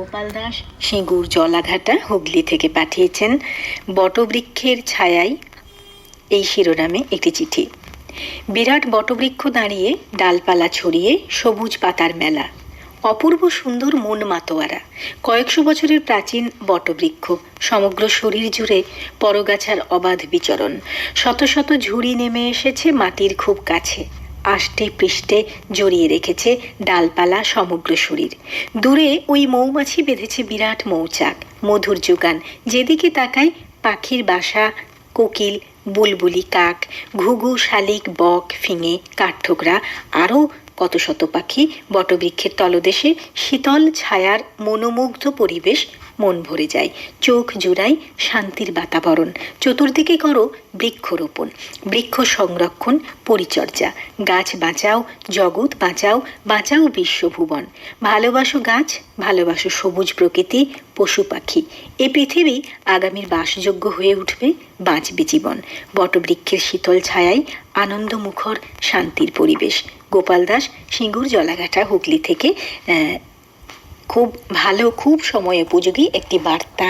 গোপাল দাস সিঙ্গুর জলাঘাটা হুগলি থেকে পাঠিয়েছেন বটবৃক্ষের ছায়াই এই শিরোনামে একটি চিঠি। বিরাট বটবৃক্ষ দাঁড়িয়ে ডালপালা ছড়িয়ে সবুজ পাতার মেলা। অপূর্ব সুন্দর মন মাতোয়ারা, কয়েকশো বছরের প্রাচীন বটবৃক্ষ, সমগ্র শরীর জুড়ে পরগাছার অবাধ বিচরণ। শত শত ঝুড়ি নেমে এসেছে মাটির খুব কাছে। আষ্টে পৃষ্ঠে জড়িয়ে রেখেছে ডালপালা সমগ্র শরীর। দূরে ওই মৌমাছি বেঁধেছে বিরাট মৌচাক, মধুর যোগান। যেদিকে তাকায় পাখির বাসা, কোকিল, বুলবুলি কাক, ঘুঘু, শালিক, বক, ফিঙে, কাঠঠোকরা, আরও কত শত পাখি বটবৃক্ষের তলদেশে শীতল ছায়ার মনোমুগ্ধ পরিবেশ মন ভরে যায়। চোখ জুড়াই শান্তির বাতাবরণ। চতুর্দিকে করো বৃক্ষরোপণ। বৃক্ষ সংরক্ষণ, পরিচর্যা। গাছ বাঁচাও, জগৎ বাঁচাও বাঁচাও বিশ্বভুবন ভালোবাসো গাছ, ভালোবাসো সবুজ প্রকৃতি, পশু পাখি। এ পৃথিবী আগামীর বাসযোগ্য হয়ে উঠবে বাঁচবে জীবন। বটবৃক্ষের শীতল ছায়ায় আনন্দমুখর শান্তির পরিবেশ। গোপাল দাস সিঙ্গুর জলাঘাটা হুগলি থেকে খুব ভালো, খুব সময় উপযোগী একটি বার্তা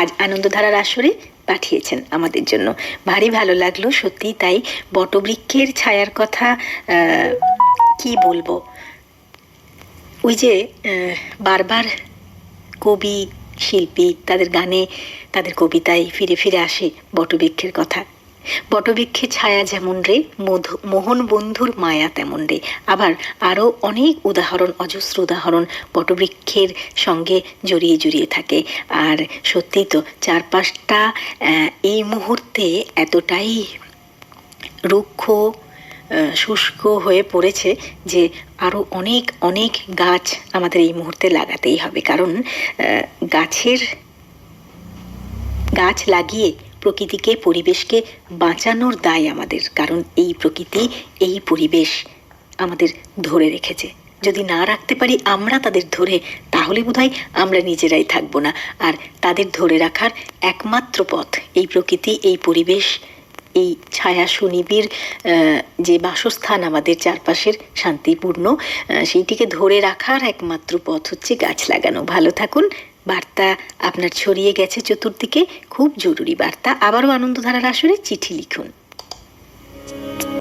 আজ আনন্দধারার আসরে পাঠিয়েছেন আমাদের জন্য। ভারী ভালো লাগল সত্যি তাই। বটবৃক্ষের ছায়ার কথা কি বলব? ওই যে বারবার কবি, শিল্পী, তাদের গানে, তাদের কবিতায় ফিরে ফিরে আসে বটবৃক্ষের কথা। বটবৃক্ষের ছায়া যেমন রে, মধু, মোহন বন্ধুর মায়া তেমন রে। আবার আরও অনেক উদাহরণ, অজস্র উদাহরণ বটবৃক্ষের সঙ্গে জড়িয়ে জড়িয়ে থাকে। আর সত্যি তো চারপাশটা এই মুহূর্তে এতটাই রুক্ষ শুষ্ক হয়ে পড়েছে যে আরও অনেক অনেক গাছ আমাদের এই মুহূর্তে লাগাতেই হবে। কারণ গাছের গাছ লাগিয়ে প্রকৃতিকে, পরিবেশকে বাঁচানোর দায় আমাদের। কারণ এই প্রকৃতি, এই পরিবেশ আমাদের ধরে রেখেছে। যদি না রাখতে পারি আমরা তাদের ধরে, তাহলে বোধহয় আমরা নিজেরাই থাকব না। আর তাদের ধরে রাখার একমাত্র পথ, এই প্রকৃতি, এই পরিবেশ, এই ছায়া সুনিবিড় যে বাসস্থান আমাদের চারপাশের শান্তিপূর্ণ সেইটিকে ধরে রাখার একমাত্র পথ হচ্ছে গাছ লাগানো। ভালো থাকুন বার্তা আপনার ছড়িয়ে গেছে চতুর্দিকে। খুব জরুরি বার্তা। আবারও আনন্দধারার আসরে চিঠি লিখুন।